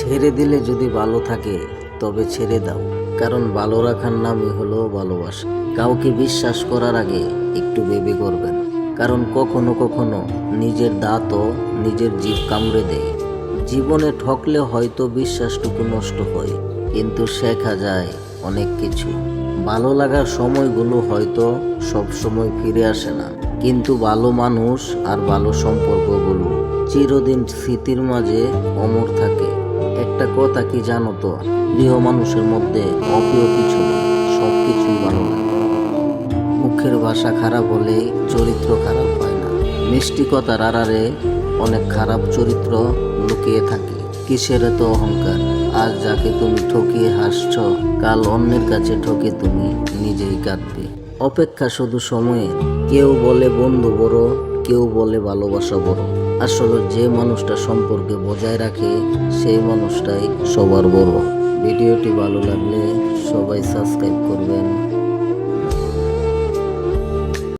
ছেড়ে দিলে যদি ভালো থাকে, তবে ছেড়ে দাও। কারণ ভালো রাখার নামই হলো ভালোবাসা। কাউকে বিশ্বাস করার আগে একটু ভেবে করবেন। কারণ কখনো কখনো নিজের দাঁতও নিজের জীব কামড়ে দেয়। জীবনে ঠকলে হয়তো বিশ্বাসটুকু নষ্ট হয়, কিন্তু শেখা যায় অনেক কিছু। ভালো লাগার সময়গুলো হয়তো সব সময় ফিরে আসে না। কিন্তু ভালো মানুষ আর ভালো সম্পর্কগুলো চিরদিন স্মৃতির মাঝে অমর থাকে। কথা কি জানো তো? প্রিয় মানুষের মধ্যে অপ্রিয় কিছু সব কিছুই ভালো মুখের ভাষা খারাপ হলে চরিত্র খারাপ হয় না। মিষ্টি কথার আড়ারে অনেক খারাপ চরিত্র লুকিয়ে থাকে। কিসের এত অহংকার? আজ যাকে তুমি ঠকিয়ে হাসছ, কাল অন্যের কাছে ঠকে তুমি নিজেই কাঁদবে। অপেক্ষা শুধু সময়ের কেউ বলে বন্ধু বড়, কেউ বলে ভালোবাসা বড়। আসলে যে মানুষটা সম্পর্কে বজায় রাখে, সেই মানুষটাই সবার বড়। ভিডিওটি ভালো লাগলে সবাই সাবস্ক্রাইব করবেন।